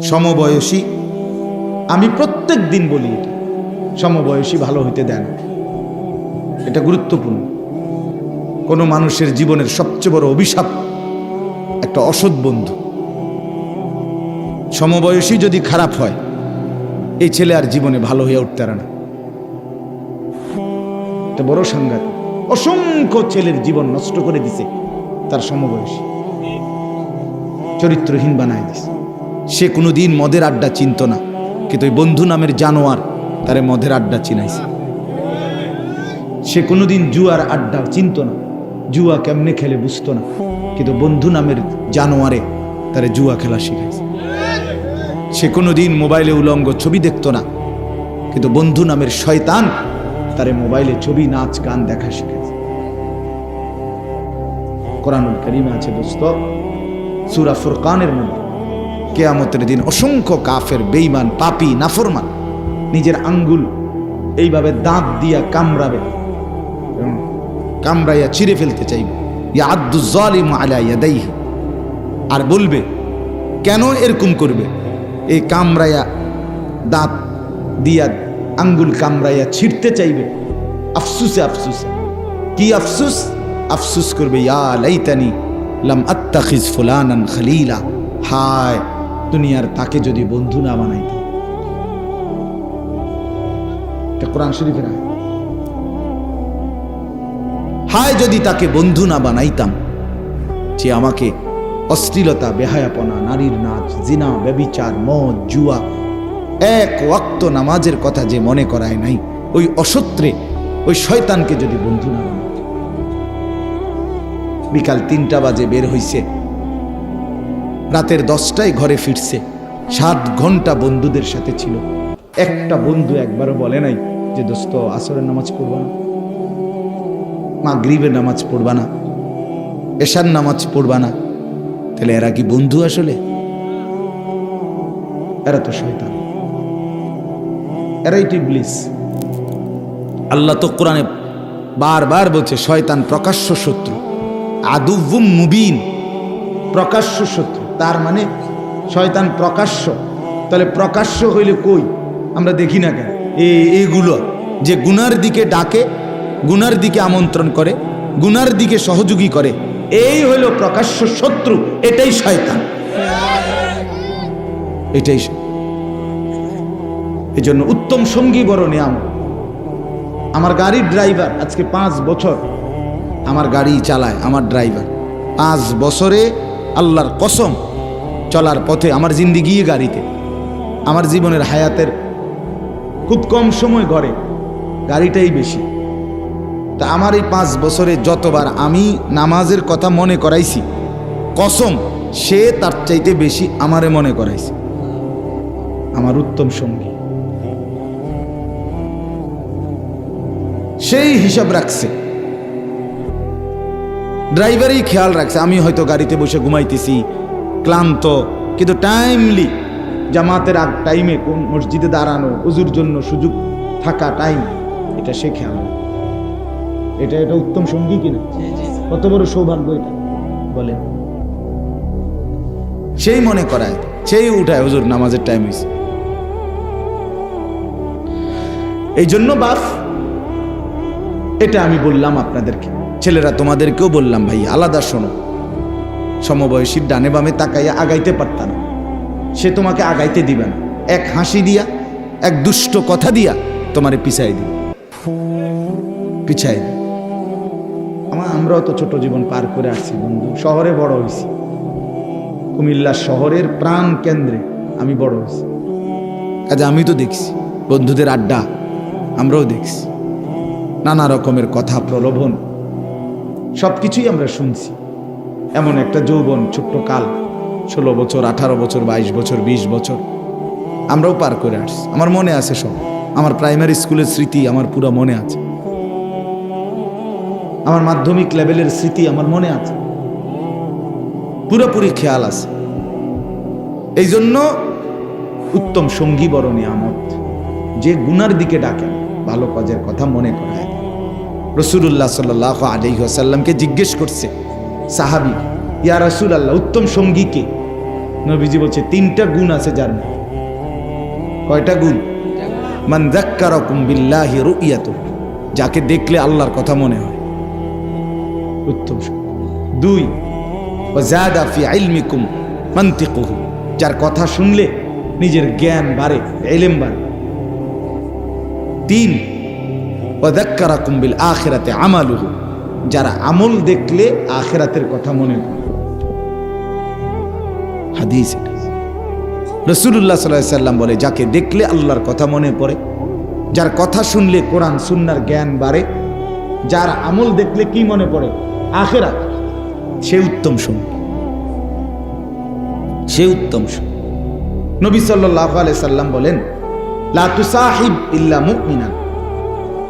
সমবয়সী। আমি প্রত্যেক দিন বলি এটা, সমবয়সী ভালো হইতে দেন। এটা গুরুত্বপূর্ণ। কোনো মানুষের জীবনের সবচেয়ে বড় অভিশাপ একটা অসৎ বন্ধু। সমবয়সী যদি খারাপ হয়, এই ছেলে আর জীবনে ভালো হয়ে উঠতে না। এটা বড় সাংঘাত। অসংখ্য ছেলের জীবন নষ্ট করে দিছে তার সমবয়সী। চরিত্রহীন বানায় দিছে। সে কোনোদিন মদের আড্ডা চিনত না। কিন্তু ওই বন্ধু নামের জানোয়ার তারে মদের আড্ডা চিনাইছে। সে কোনোদিন জুয়ার আড্ডা চিনত না। জুয়া কেমনে খেলে বুঝতো না। কিন্তু বন্ধু নামের জানোয়ারে তারে জুয়া খেলা শিখাইছে। সে কোনোদিন মোবাইলে উলঙ্গ ছবি দেখতো না। কিন্তু বন্ধু নামের শয়তান তারে মোবাইলে ছবি, নাচ, গান দেখা শিখেছে কোরআনুল করিমে আছে দোস্ত, সুরা ফুরকানের মধ্যে। কেয়ামতের দিন অসংখ্য কাফের বেইমান পাপি, নাফরমান নিজের আঙ্গুল এইভাবে দাঁত দিয়া কামড়াবে কামড়াইয়া ছিঁড়ে ফেলতে চাইবে। ইয়া আব্দু জালিম আলা ইয়াদাইহি। আর বলবে, কেন এরকম করবে? এই কামড়াইয়া দাঁত দিয়া আঙ্গুল কামড়াইয়া ছিঁড়তে চাইবে। আফসুসে আফসুসে। কি আফসুস? আফসুস করবে, ইয়া লাইতানি লাম আত্তাখিজ ফুলানান খলিলা। হায়! দুনিয়ার তাকে যদি বন্ধু না বানাইতাম এটা কোরআন শরীফের হায় যদি তাকে বন্ধু না বানাইতাম, যে আমাকে অশ্লীলতা, বেহায়াপনা, নারীর নাচ, জিনা, ব্যবিচার, মদ, জুয়া, এক ওয়াক্ত নামাজের কথা যে মনে করায় নাই, ওই অসত্রে, ওই শয়তানকে যদি বন্ধু না বানাইতাম বিকাল তিনটা বাজে বের হইছে রাতের দশটায় ঘরে ফিরছে। সাত ঘণ্টা বন্ধুদের সাথে ছিল। একটা বন্ধু একবারও বলে নাই যে, দোস্ত, আসরের নামাজ পড়বা না। মা গ্রিবের নামাজ পড়বা না। এশার নামাজ পড়বা না। তাহলে এরা কি বন্ধু আসলে? এরা তো শয়তান। এরাই টিবলিস আল্লাহ তো কোরআনে বারবার বলছে, শয়তান প্রকাশ্য শত্রু আদুভুম মুবিন, প্রকাশ্য শত্রু। তার মানে শয়তান প্রকাশ্য। তাহলে প্রকাশ্য হইলে কই? আমরা দেখি না কেন? এ- এগুলো যে গুনার দিকে ডাকে, গুনার দিকে আমন্ত্রণ করে, গুনার দিকে সহযোগী করে, এই হইল প্রকাশ্য শত্রু, এটাই শয়তান। এটাই এই জন্য উত্তম সঙ্গী বড় নিয়াম আমার গাড়ির ড্রাইভার আজকে পাঁচ বছর আমার গাড়ি চালায়, আমার ড্রাইভার। পাঁচ বছরে আল্লাহর কসম চলার পথে আমার জিন্দিগি গাড়িতে, আমার জীবনের হায়াতের খুব কম সময় ঘরে গাড়িটাই বেশি। তা আমার এই পাঁচ বছরে যতবার আমি নামাজের কথা মনে করাইছি, কসম সে তার চাইতে বেশি আমারে মনে করাইছে। আমার উত্তম সঙ্গী। সেই হিসাব রাখছে। ড্রাইভারই খেয়াল রাখছে, আমি হয়তো গাড়িতে বসে ঘুমাইতেছি ক্লান্ত কিন্তু টাইমলি জামাতের আগ টাইমে কোন মসজিদে দাঁড়ানো উজুর জন্য সুযোগ থাকা টাইম এটা সে খেয়াল এটা এটা উত্তম সঙ্গী কিনা? কত বড় সৌভাগ্য এটা বলে সেই মনে করায় সেই উঠায় হুজুর নামাজের টাইম হয়েছে এই জন্য বাপ এটা আমি বললাম আপনাদেরকে। ছেলেরা তোমাদেরকেও বললাম ভাই আলাদা শোনো। সমবয়সীর ডানে বামে তাকাইয়া আগাইতে পারতাম। না সে তোমাকে আগাইতে দিবে না। এক হাসি দিয়া, এক দুষ্ট কথা দিয়া তোমারে পিছাই দিবে। পিছাই দিবে। আমার আমরাও তো ছোট জীবন পার করে আসছি, বন্ধু। শহরে বড় হয়েছি কুমিল্লা শহরের প্রাণ কেন্দ্রে আমি বড় হয়েছি কাজে আমি তো দেখছি, বন্ধুদের আড্ডা আমরাও দেখছি। নানা রকমের কথা প্রলোভন সব কিছুই আমরা শুনছি। এমন একটা যৌবন, ছোট্ট কাল, ষোলো বছর, আঠারো বছর, বাইশ বছর, বিশ বছর। আমরাও পার করে আসছি। আমার মনে আছে সব। আমার প্রাইমারি স্কুলের স্মৃতি আমার পুরো মনে আছে। আমার মাধ্যমিক লেভেলের স্মৃতি আমার মনে আছে। পুরোপুরি খেয়াল আছে। এই জন্য উত্তম সঙ্গী বড় নিয়ামত। যে গুনার দিকে ডাকে, ভালো কাজের কথা মনে করায়। রসুল্লাহ সাল আলি আসাল্লামকে জিজ্ঞেস করছে সাহাবি, ইয়া রসুল আল্লাহ উত্তম সঙ্গীকে। নবীজি বলছে, তিনটা গুণ আছে যার কয়টা গুণ? মান যাক্কারাকুম বিল্লাহি রুইয়াতু যাকে দেখলে আল্লাহর কথা মনে হয়। উত্তম। দুই ওয়াজাদা ফি ইলমিকুম মান্তিকুহু, যার কথা শুনলে নিজের জ্ঞান বাড়ে এলেম বাড়ে। তিন ও ওয়াদাক্কারাকুম বিল আখিরাতে আমালুহু যারা আমল দেখলে আখিরাতের কথা মনে পড়ে হাদিস রসুল্লাহ সাল্লাহ সাল্লাম বলে, যাকে দেখলে আল্লাহর কথা মনে পড়ে, যার কথা শুনলে কোরআন, সুন্নার জ্ঞান বাড়ে, যার আমল দেখলে কি মনে পড়ে? আখেরা সে উত্তম সঙ্গী সে উত্তম সঙ্গী নবী সাল্লাহ আলাই সাল্লাম বলেন লাতুসাহিব ইল্লা মুমিনান।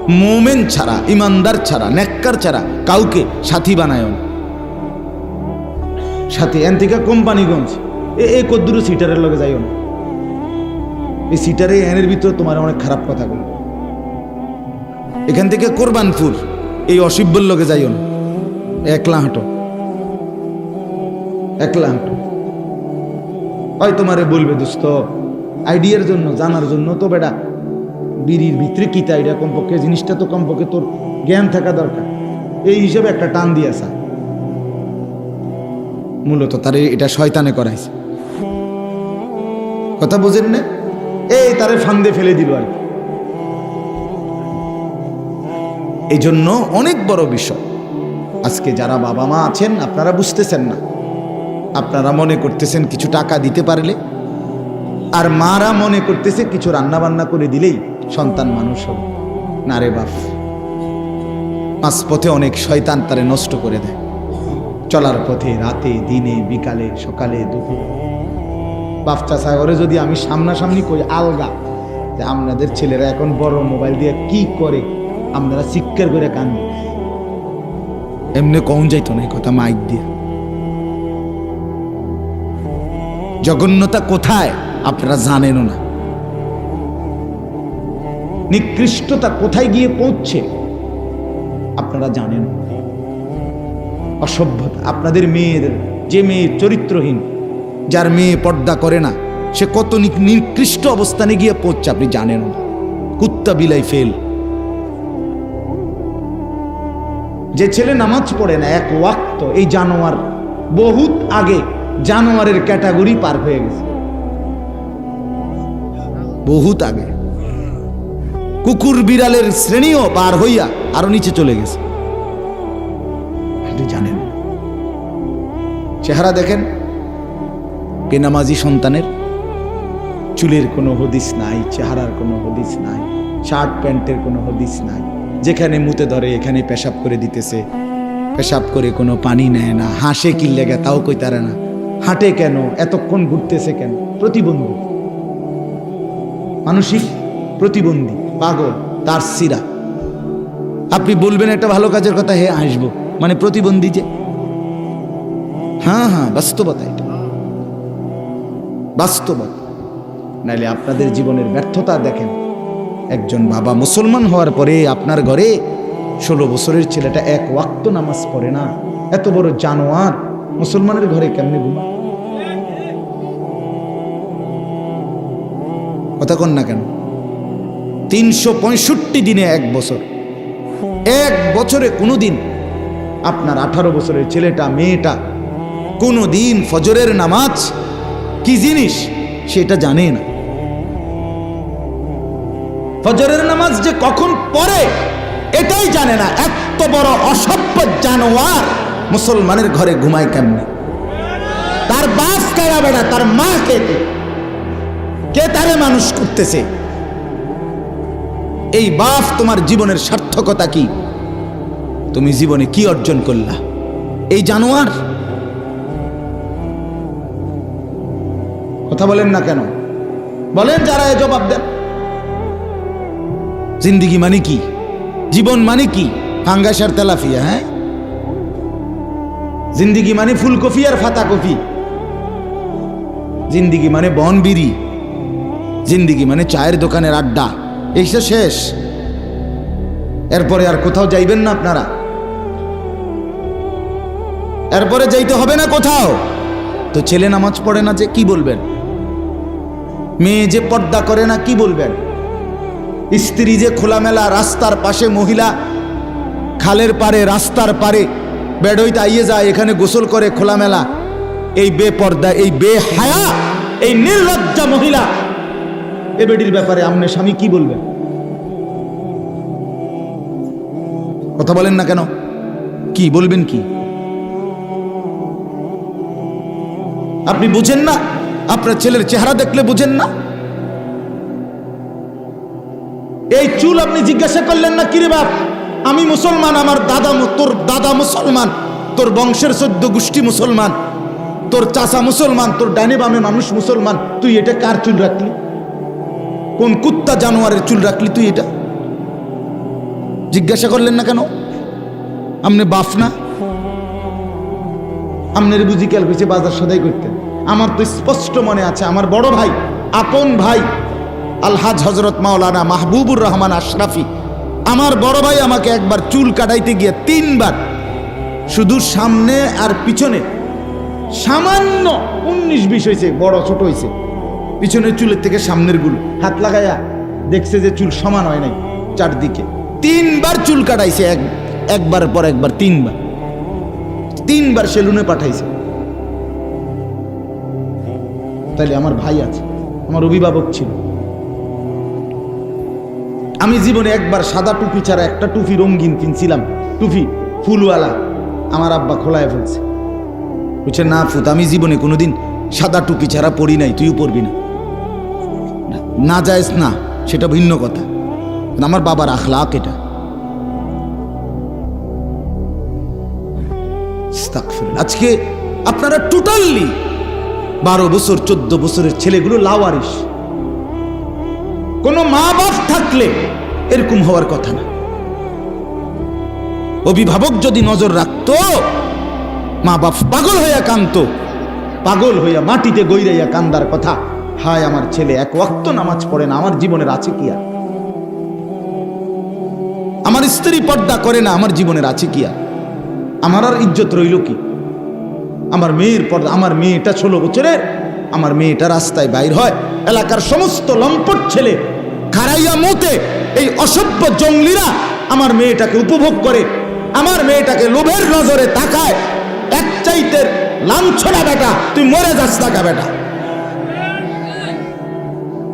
মোমেন ছাড়া, ইমানদার ছাড়া, নেককার ছাড়া কাউকে সাথী বানায় সাথে এন থেকে কোম্পানিগঞ্জ এ এ কদ্দুরু সিটারের লগে যাইও না। এই সিটারে, এনের ভিতরে তোমার অনেক খারাপ কথা এখান থেকে কোরবানপুর, এই অসিব্বর লগে যাইও না। একলা হাঁটো। একলা হাঁটো। হয় তোমারে বলবে, দোস্ত, আইডিয়ার জন্য, জানার জন্য তো বেটা বিড়ির ভিতরে কি তা এটা কমপক্ষে, জিনিসটা তো কমপক্ষে তোর জ্ঞান থাকা দরকার। এই হিসেবে একটা টান দিয়েছে মূলত তারে এটা শয়তানে করাইছে। কথা বুঝেন না? এই তারে ফান্দে ফেলে দিল আর কি। এই জন্য অনেক বড় বিষয়। আজকে যারা বাবা মা আছেন, আপনারা বুঝতেছেন না। আপনারা মনে করতেছেন কিছু টাকা দিতে পারলে, আর মারা মনে করতেছে কিছু রান্না বান্না করে দিলেই সন্তান মানুষ হবে না রে বাপ। পাঁচ পথে অনেক শয়তান তারে নষ্ট করে দেয়। চলার পথে রাতে, দিনে, বিকালে, সকালে, দুপুরে। বাপচা সাগরে যদি আমি সামনাসামনি করি আলগা যে আপনাদের ছেলেরা এখন বড় মোবাইল দিয়ে কি করে? আপনারা চিৎকার করে কান্দি এমনি কম যাইতো না এই কথা মাইক দিয়ে। জঘন্যতা কোথায়? আপনারা জানেনও না। নিকৃষ্টতা কোথায় গিয়ে পৌঁছছে আপনারা জানেন। অসভ্যতা, আপনাদের মেয়ের, যে মেয়ে চরিত্রহীন, যার মেয়ে পর্দা করে না, সে কত নিকৃষ্ট অবস্থানে গিয়ে পৌঁছছে আপনি জানেন না। কুত্তা বিলাই ফেল। যে ছেলে নামাজ পড়ে না, এক ওয়াক্ত, এই জানোয়ার বহুত আগে জানোয়ারের ক্যাটাগরি পার হয়ে গেছে। বহুত আগে। কুকুর বিড়ালের শ্রেণীও পার হইয়া আরও নিচে চলে গেছে। জানেন, চেহারা দেখেন বেনামাজি সন্তানের? চুলের কোনো হদিস নাই, চেহারার কোনো হদিস নাই, শার্ট প্যান্টের কোনো হদিস নাই, যেখানে মুতে ধরে এখানে পেশাব করে দিতেছে, পেশাব করে কোনো পানি নেয় না, হাসে কি লেগে তাও কই কইতারে না, হাঁটে কেন, এতক্ষণ ঘুরতেছে কেন, প্রতিবন্ধী। মানসিক প্রতিবন্ধী। পাগল তার সিরা। আপনি বলবেন একটা ভালো কাজের কথা, হে আসব। মানে প্রতিবন্ধী যে। হ্যাঁ হ্যাঁ বাস্তবতা এটা। বাস্তবতা। নাইলে আপনাদের জীবনের ব্যর্থতা দেখেন। একজন বাবা মুসলমান হওয়ার পরে আপনার ঘরে ষোলো বছরের ছেলেটা এক ওয়াক্ত নামাজ পড়ে না। এত বড় জানোয়ার মুসলমানের ঘরে কেমনে ঘুমা কথা কন না কেন? তিনশো পঁয়ষট্টি দিনে এক বছর। এক বছরে কোনো দিন আপনার আঠারো বছরের ছেলেটা, মেয়েটা কোনো দিন ফজরের নামাজ কি জিনিস সেটা জানে না। ফজরের নামাজ যে কখন পড়ে এটাই জানে না। এত বড় অসভ্য জানোয়ার মুসলমানের ঘরে ঘুমায় কেমনে? তার বাপ কেড়াবে না, তার মা কে? কে তারে মানুষ করতেছে? এই বাপ তোমার জীবনের সার্থকতা কি? তুমি জীবনে কি অর্জন করলা? এই জানোয়ার? কথা বলেন না কেন? বলেন যারা এ জবাব দেন। জিন্দিগি মানে কি? জীবন মানে কি? ফাঙ্গাসার তেলাফিয়া হ্যাঁ? জিন্দিগি মানে ফুলকপি আর ফাতা কপি জিন্দিগি মানে বনবিরি জিন্দিগি মানে চায়ের দোকানের আড্ডা। এইসব শেষ। এরপরে আর কোথাও যাইবেন না আপনারা। এরপরে যাইতে হবে না কোথাও। তো ছেলে নামাজ পড়ে না যে কি বলবেন? মেয়ে যে পর্দা করে না কি বলবেন? স্ত্রী যে খোলামেলা রাস্তার পাশে মহিলা খালের পারে রাস্তার পারে বেডইতে আইয়ে যায়, এখানে গোসল করে খোলামেলা। এই বেপর্দা, এই বেহায়া, এই নির্লজ্জা মহিলা এ বেডির ব্যাপারে আমনে স্বামী কি বলবেন কথা বলেন না কেন? কি বলবেন কি? আপনি বুঝেন না? আপনার ছেলের চেহারা দেখলে বুঝেন না? এই চুল আপনি জিজ্ঞাসা করলেন না, কিরে বাপ, আমি মুসলমান, আমার দাদা তোর দাদা মুসলমান, তোর বংশের সদ্য গোষ্ঠী মুসলমান, তোর চাচা মুসলমান, তোর ডানে বামে মানুষ মুসলমান, তুই এটা কার চুল রাখলি? কোন কুত্তা জানোয়ারের চুল রাখলি তুই এটা? জিজ্ঞাসা করলেন না কেন? আপনি বাপ না? আপনার বুঝি খেয়াল করছে বাজার সদাই করতেন আমার তো স্পষ্ট মনে আছে, আমার বড় ভাই, আপন ভাই, আলহাজ হজরত মাওলানা মাহবুবুর রহমান আশরাফি, আমার বড় ভাই আমাকে একবার চুল কাটাইতে গিয়ে তিনবার, শুধু সামনে আর পিছনে, সামান্য উনিশ বিশ হয়েছে বড় ছোট হয়েছে পিছনের চুলের থেকে সামনেরগুলো। হাত লাগাইয়া দেখছে যে চুল সমান হয় নাই চারদিকে। তিনবার চুল কাটাইছে এক একবার পর একবার তিনবার। তিনবার সেলুনে পাঠাইছে। তাইলে আমার ভাই আছে আমার অভিভাবক ছিল। আমি জীবনে একবার সাদা টুপি ছাড়া একটা টুপি রঙিন কিনছিলাম। টুপি ফুলওয়ালা আমার আব্বা খোলায় ফেলছে। বুঝছে না ফুত আমি জীবনে কোনোদিন সাদা টুপি ছাড়া পড়ি নাই তুইও পড়বি না। না যায়স না, সেটা ভিন্ন কথা। আমার বাবার আখলাক এটা। আজকে আপনারা টোটালি বারো বছর, চোদ্দ বছরের ছেলেগুলো লাওয়ারিস কোনো মা বাপ থাকলে এরকম হওয়ার কথা না। অভিভাবক যদি নজর রাখতো মা বাপ পাগল হইয়া কান্ত পাগল হইয়া মাটিতে গইরাইয়া কান্দার কথা হায় আমার ছেলে, এক ওয়াক্ত নামাজ পড়ে না, আমার জীবনের আছে কি আমার স্ত্রী পর্দা করে না, আমার জীবনের আছে কি আমার আর ইজ্জত রইল কি? আমার মেয়ের পর্দা, আমার মেয়েটা ষোলো বছরের, আমার মেয়েটা রাস্তায় বাইর হয়, এলাকার সমস্ত লম্পট ছেলে খারাইয়া মতে এই অসভ্য জঙ্গলিরা আমার মেয়েটাকে উপভোগ করে, আমার মেয়েটাকে লোভের নজরে তাকায়, এক চাইতের লাঞ্ছনা বেটা, তুই মরে যাস টাকা বেটা।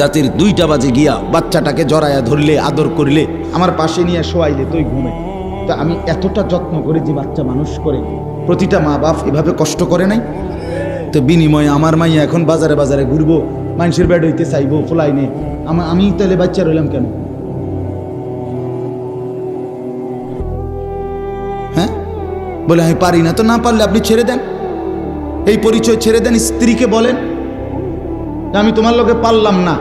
রাতের দুইটা বাজে গিয়া বাচ্চাটাকে জড়ায়া ধরলে, আদর করলে। আমার পাশে নিয়ে শোয়াইলে তুই ঘুমে। তা আমি এতটা যত্ন করে যে বাচ্চা মানুষ করে, প্রতিটা মা বাপ এভাবে কষ্ট করে নাই? তো বিনিময়ে আমার মাইয়া এখন বাজারে বাজারে ঘুরবো মানুষের বেড হইতে চাইব, ফোলাই নে। আমা- আমি তাহলে বাচ্চা রইলাম কেন? হ্যাঁ? বলে, আমি পারি না। তো না পারলে আপনি ছেড়ে দেন। এই পরিচয় ছেড়ে দেন, স্ত্রীকে বলেন। আমি তোমার লোকে পারলাম না,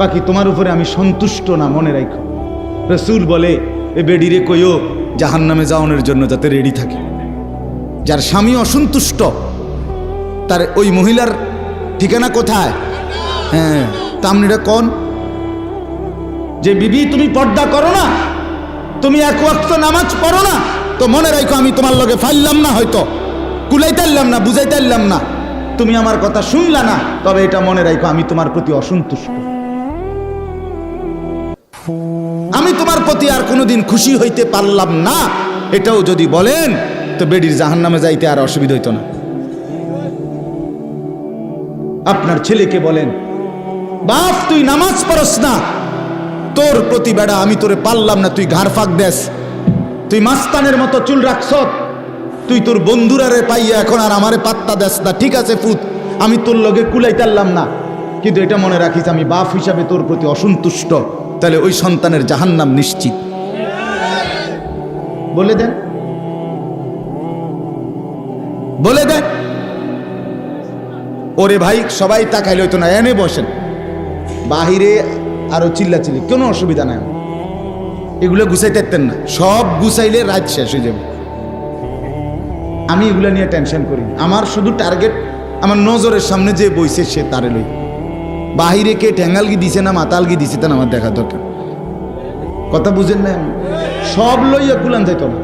বাকি তোমার উপরে আমি সন্তুষ্ট না, মনে রাখো রসুল বলে, এ বেডিরে কইও জাহান নামে যাওয়ানোর জন্য যাতে রেডি থাকে। যার স্বামী অসন্তুষ্ট, তার ওই মহিলার ঠিকানা কোথায়? হ্যাঁ তা আপনি কন? যে বিবি, তুমি পর্দা করো না, তুমি এক ওয়াক্ত নামাজ পড়ো না, তো মনে রাখো আমি তোমার লগে ফাইললাম না হয়তো কুলাইতারলাম না বুঝাইতারলাম না। তুমি আমার কথা শুনলা না, তবে এটা মনে রাখো আমি তোমার প্রতি অসন্তুষ্ট। আমি তোমার প্রতি আর কোনোদিন খুশি হইতে পারলাম না, এটাও যদি বলেন, তো বেডির জাহান নামে যাইতে আর অসুবিধা হইতো না। আপনার ছেলেকে বলেন, বাপ, তুই নামাজ পড়স না। তোর প্রতি বেড়া আমি তোরে পারলাম না, তুই ঘাড় ফাঁক দেস। তুই মাস্তানের মতো চুল রাখছ তুই তোর বন্ধুরারে পাইয়া এখন আর আমারে পাত্তা দেস না। ঠিক আছে, ফুত, আমি তোর লগে কুলাইতারলাম না। কিন্তু এটা মনে রাখিস, আমি বাপ হিসাবে তোর প্রতি অসন্তুষ্ট। তাহলে ওই সন্তানের জাহান্নাম নিশ্চিত। বলে দেন বলে দেন ওরে ভাই, সবাই তাকাইলে হইতো না, এনে বসেন। বাহিরে আরও চিল্লাচিল্লি, কোনো অসুবিধা নাই এগুলো গুছাইতে না। সব গুছাইলে রাত শেষ হয়ে যাবে। আমি এগুলো নিয়ে টেনশন করি আমার শুধু টার্গেট আমার নজরের সামনে যে বইছে সে তারে লই। বাহিরে কে ঠ্যাঙ্গালগি দিছে না মাতালগি দিছে তা আমার দেখা দরকার। কথা বুঝেন না সব লইয়া কুলান যাইতো না।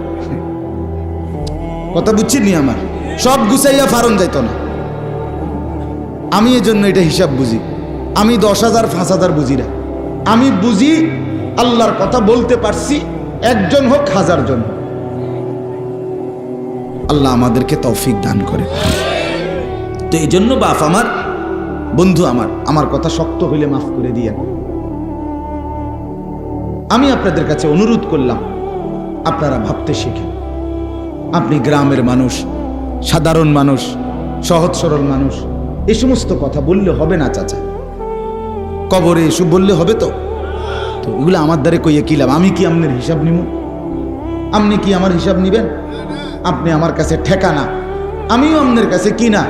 কথা বুঝছি নি আমার? সব গুছাইয়া ফারন যাইতো না। আমি এজন্য এটা হিসাব বুঝি। আমি দশ হাজার, পাঁচ হাজার বুঝি না। আমি বুঝি আল্লাহর কথা বলতে পারছি, একজন হোক হাজার জন। আল্লাহ আমাদেরকে তৌফিক দান করে। তো এই জন্য বাপ আমার, বন্ধু আমার আমার কথা শক্ত হইলে মাফ করে দিয়েন। আমি আপনাদের কাছে অনুরোধ করলাম, আপনারা ভাবতে শিখেন। আপনি গ্রামের মানুষ, সাধারণ মানুষ, সহজ সরল মানুষ এই সমস্ত কথা বললে হবে না চাচা। কবরে এসব বললে হবে তো? তো এগুলো আমার দ্বারে কইয়ে কি লাভ? আমি কি আপনার হিসাব নিব আপনি কি আমার হিসাব নিবেন? আপনি আমার কাছে ঠেকানা আমিও আপনার কাছে কিনা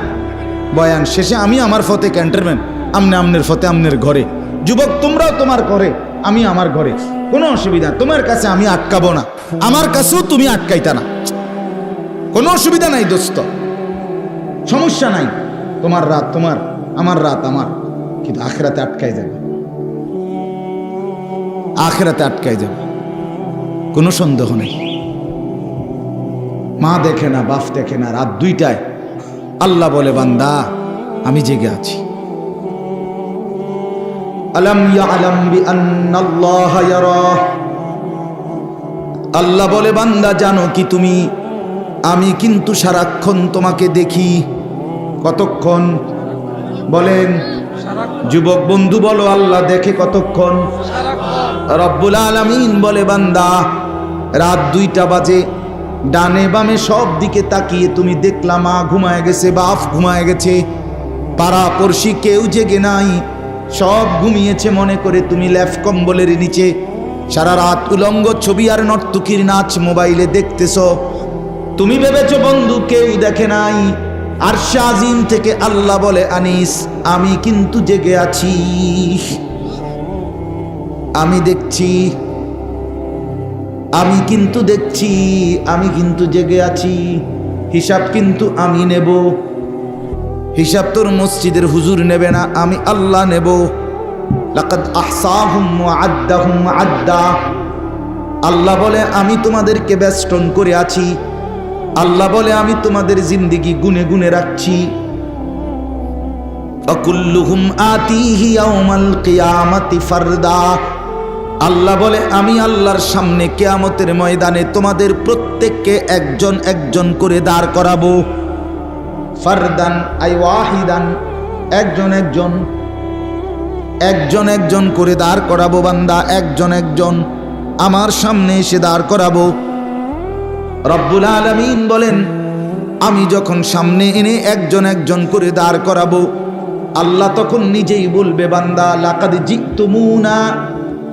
বয়ান শেষে আমি আমার ফতে ক্যান্টারম্যান আমনে আমনের ফতে আমনের ঘরে। যুবক, তোমরাও তোমার ঘরে, আমি আমার ঘরে। কোনো অসুবিধা, তোমার কাছে আমি আটকাবো না। আমার কাছেও তুমি আটকাইতা না। কোনো অসুবিধা নাই দোস্ত। সমস্যা নাই। তোমার রাত তোমার, আমার রাত আমার। কিন্তু আখেরাতে আটকাই যাবে। আখেরাতে আটকাই যাবে। কোনো সন্দেহ নেই। মা দেখে না, বাপ দেখে না, রাত দুইটায়। আল্লাহ বলে, বান্দা, আমি জেগে আছি। আল্লাহ বলে, বান্দা, জানো কি তুমি? আমি কিন্তু সারাক্ষণ তোমাকে দেখি। কতক্ষণ? বলেন, যুবক বন্ধু বলো, আল্লাহ দেখে কতক্ষণ? রব্বুল আলামিন বলে, বান্দা, রাত দুইটা বাজে। ডানে বামে সব দিকে তাকিয়ে তুমি দেখলা মা ঘুমায় গেছে, বাপ ঘুমায় গেছে। পাড়া পড়শি কেউ জেগে নাই। সব ঘুমিয়েছে মনে করে তুমি ল্যাফ কম্বলের নিচে। সারা রাত উলঙ্গ ছবি আর নর্তকীর নাচ মোবাইলে দেখতেছ। তুমি ভেবেছ বন্ধু কেউ দেখে নাই। আর শাজিম থেকে আল্লাহ বলে, আনিস, আমি কিন্তু জেগে আছি। আমি দেখছি আমি কিন্তু দেখছি, আমি কিন্তু জেগে আছি। হিসাব কিন্তু আমি নেব। হিসাব তোর মসজিদের হুজুর নেবে না, আমি আল্লাহ নেব। লাকাদ আহসাহুম আদ্দাহুম আদ্দা। আল্লাহ বলে, আমি তোমাদেরকে বেষ্টন করে আছি। আল্লাহ বলে, আমি তোমাদের জিন্দিগি গুনে গুনে রাখছি। অকুল্লুহুম আতিহি ইয়াউমাল কিয়ামাতি ফারদা। আল্লাহ বলে, আমি আল্লাহর সামনে কেয়ামতের ময়দানে তোমাদের প্রত্যেককে একজন একজন করে দাঁড় করাবো। ফারদান আই ওয়াহিদান, একজন একজন একজন একজন করে দাঁড় করাবো বান্দা, একজন একজন আমার সামনে এসে দাঁড় করাবো। রব্বুল আলমিন বলেন, আমি যখন সামনে এনে একজন একজন করে দাঁড় করাবো, আল্লাহ তখন নিজেই বলবে, বান্দা, লাকাদ জিতুমুনা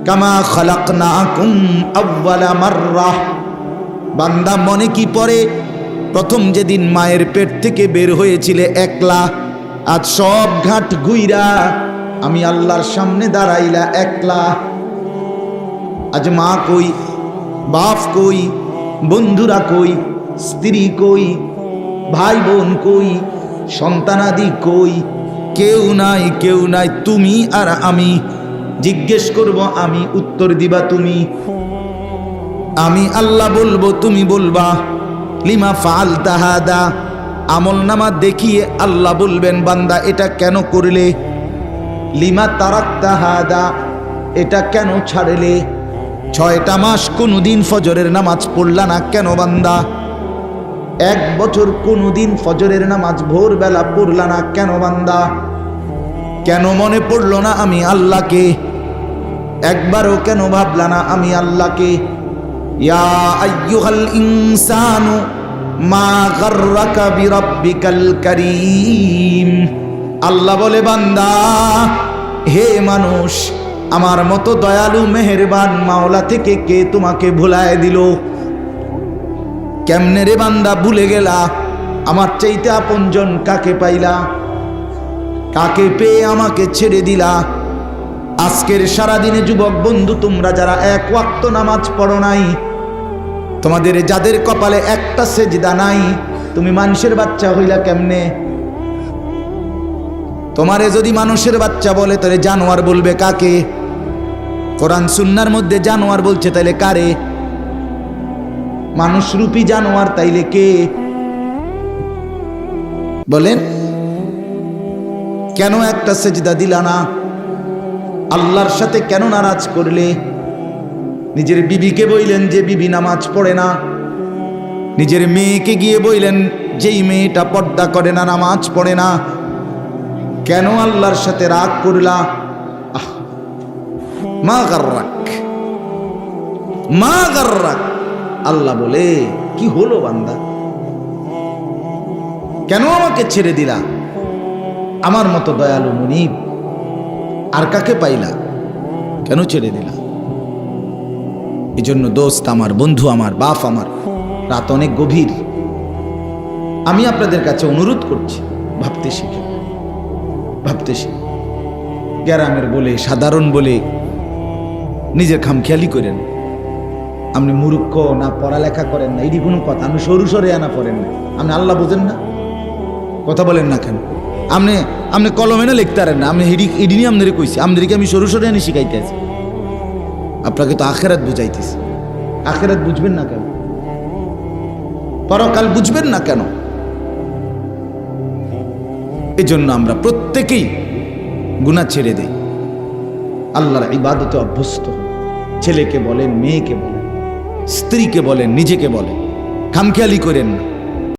কামা খালাকনাকুম আউওয়ালা মাররাহ বান্দা মনে কি পড়ে? প্রথম যেদিন মায়ের পেট থেকে বের হয়েছিলে একলা, আজ সব ঘাট গুইরা, আমি আল্লাহর সামনে দাঁড়াইলা একলা। আজ মা কই, বাপ কই, বন্ধুরা কই, স্ত্রী কই ভাই বোন কই, সন্তানাদি কই, কেউ নাই কেউ নাই, তুমি আর আমি। জিজ্ঞেস করব, আমি উত্তর দিবা তুমি? আমি আল্লাহ বলব, তুমি বলবা, লিমা ফাল তাহাদা আমল নামা দেখিয়ে আল্লাহ বলবেন, বান্দা, এটা কেন করলে? লিমা তারাক তাহাদা এটা কেন ছাড়লে? ছয়টা মাস কোনো দিন ফজরের নামাজ পড়লা না কেন, বান্দা? এক বছর কোনো দিন ফজরের নামাজ ভোরবেলা পড়লা না কেন, বান্দা? কেন মনে পড়ল না আমি আল্লাহকে? একবারও কেন ভাবলা না আমি আল্লাহকে? ইয়া মা আল্লাহ বলে, বান্দা, হে মানুষ, আমার মতো দয়ালু মেহেরবান মাওলা থেকে কে তোমাকে ভুলায় দিল? কেমনে রে বান্দা, ভুলে গেলা? আমার চাইতে আপনজন কাকে পাইলা? কাকে পেয়ে আমাকে ছেড়ে দিলা? আজকের সারাদিনে যুবক বন্ধু, তোমরা যারা এক ওয়াক্ত নামাজ পড়ো নাই, তোমাদের যাদের কপালে একটা সেজদা নাই, তুমি মানুষের বাচ্চা হইলা কেমনে? তোমারে যদি মানুষের বাচ্চা বলে, তাহলে জানোয়ার বলবে কাকে? কোরআন সুন্নার মধ্যে জানোয়ার বলছে তাইলে কারে? মানুষ রূপী জানোয়ার তাইলে কে? বলেন। কেন একটা সেজদা দিলা না? আল্লাহর সাথে কেন নারাজ করলে? নিজের বিবিকে বইলেন যে বিবি নামাজ পড়ে না। নিজের মেয়েকে গিয়ে বইলেন, যেই মেয়েটা পর্দা করে না, নামাজ পড়ে না। কেন আল্লাহর সাথে রাগ করলা? মা গার্রাক মা গার্রাক। আল্লাহ বলে, কি হলো বান্দা? কেন আমাকে ছেড়ে দিলা? আমার মতো দয়ালু মুনিব, আর কাকে পাইলা? কেন ছেড়ে দিলা? জন্য দোস্ত আমার, বন্ধু আমার, বাপ আমার, রাত অনেক গভীর। আমি আপনাদের কাছে অনুরোধ করছি, ভাবতে শিখে। ভাবতে শিখে। গ্যারামের বলে, সাধারণ বলে, নিজের খামখেয়ালি করেন। আপনি মূর্খ না, পড়ালেখা করেন না, এটি কোনো কথা। আপনি সরু সরে আনা পড়েন না। আপনি আল্লাহ বোঝেন না। কথা বলেন না কেন? আপনি আপনি কলমে না লিখতে পারেন না আপনি হিডি ইডি নিয়ে আপনাদের কইছি। আপনাদেরকে আমি সরু সরে আনি শিখাইতে আছি। আপনাকে তো আখেরাত বুঝাইতেছি। আখেরাত বুঝবেন না কেন? পরকাল বুঝবেন না কেন? এই জন্য আমরা প্রত্যেকেই গুণা ছেড়ে দেই। আল্লাহর ইবাদতে অভ্যস্ত ছেলেকে বলেন, মেয়েকে বলেন, স্ত্রীকে বলেন, নিজেকে বলেন। খামখেয়ালি করেন না।